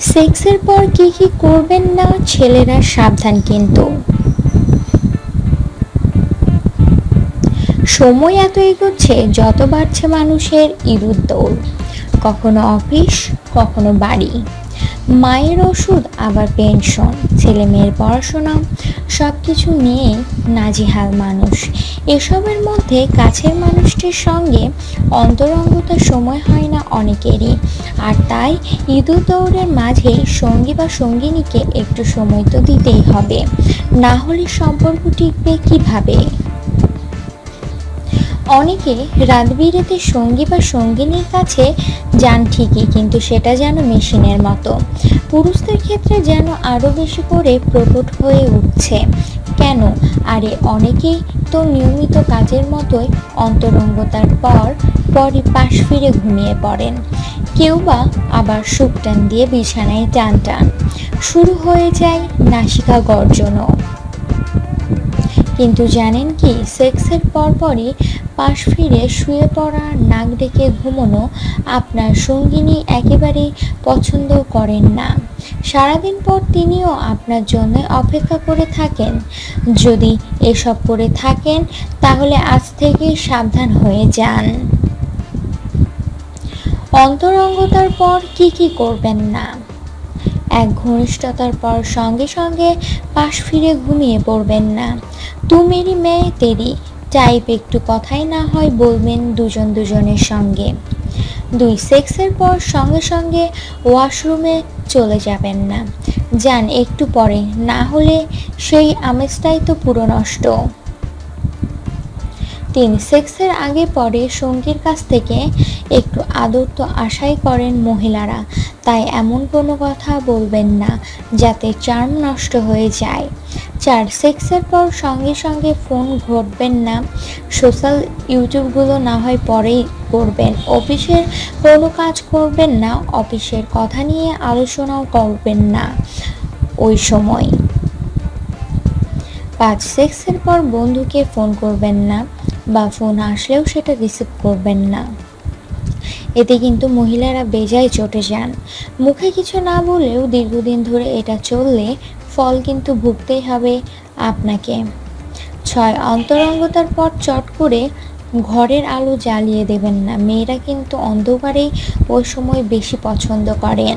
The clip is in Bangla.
সেক্সের পর কি কি করবেন না, ছেলেরা সাবধান কিন্তু। সময় এত এগোচ্ছে, যত বাড়ছে মানুষের ইঁদুর দৌড়। কখনো অফিস, কখনো বাড়ি। মায়ের ওষুধ, আবার পেনশন ছেলে মেয়ের পড়াশোনা সব কিছু নিয়ে নাজিহাল মানুষ। এসবের মধ্যে কাছের মানুষটির সঙ্গে অন্তরঙ্গতার সময় হয় না অনেকেরই। আর তাই ইঁদুর দৌড়ের মাঝে সঙ্গী বা সঙ্গিনীকে একটু সময় তো দিতেই হবে। না হলে সম্পর্ক টিকবে কীভাবে? অনেকে রাত সঙ্গী বা সঙ্গিনীর কাছে যান ঠিকই, কিন্তু সেটা যেন মেশিনের মতো। পুরুষদের ক্ষেত্রে যেন আরও বেশি করে প্রকট হয়ে উঠছে। কেন? আরে অনেকেই তো নিয়মিত কাজের মতোই অন্তরঙ্গতার পর পরই পাশ ফিরে ঘুমিয়ে পড়েন। কেউ বা আবার টান দিয়ে বিছানায় টান টান। শুরু হয়ে যায় নাসিকা গর্জনও। কিন্তু জানেন কি, সেক্সের পরপরই পাশ ফিরে শুয়ে পড়া নাক ডেকে ঘুমোনো আপনার সঙ্গিনী একেবারেই পছন্দ করেন না। সারাদিন পর তিনিও আপনার জন্য অপেক্ষা করে থাকেন। যদি এসব করে থাকেন, তাহলে আজ থেকে সাবধান হয়ে যান। অন্তরঙ্গতার পর কি কি করবেন না? এক ঘনিষ্ঠতার পর সঙ্গে সঙ্গে পাশ ফিরে ঘুমিয়ে পড়বেন না। তু মেরি মেয়ে তেরি টাইপ একটু কথাই না হয় বলবেন দুজন দুজনের সঙ্গে। দুই সেক্সের পর সঙ্গে সঙ্গে ওয়াশরুমে চলে যাবেন না। যান একটু পরে, না হলে সেই আমেজটাই তো পুরো নষ্ট। তিন সেক্সের আগে পরে সঙ্গীর কাছ থেকে একটু আদর তো আশাই করেন মহিলারা। তাই এমন কোনো কথা বলবেন না, যাতে চার্ম নষ্ট হয়ে যায়। চার, সেক্সের পর সঙ্গে সঙ্গে ফোন ঘটবেন না, সোশ্যাল ইউটিউবগুলো না হয় পরেই করবেন। অফিসের কোনো কাজ করবেন না, অফিসের কথা নিয়ে আলোচনাও করবেন না ওই সময়। পাঁচ, সেক্সের পর বন্ধুকে ফোন করবেন না বা ফোন আসলেও সেটা রিসিভ করবেন না। এতে কিন্তু মহিলারা বেজায় চটে যান। মুখে কিছু না বলেও দীর্ঘদিন ধরে এটা চললে ফল কিন্তু ভুগতেই হবে আপনাকে। ছয়, অন্তরঙ্গতার পর চট করে ঘরের আলো জ্বালিয়ে দেবেন না। মেয়েরা কিন্তু অন্ধকারেই ওই সময় বেশি পছন্দ করেন।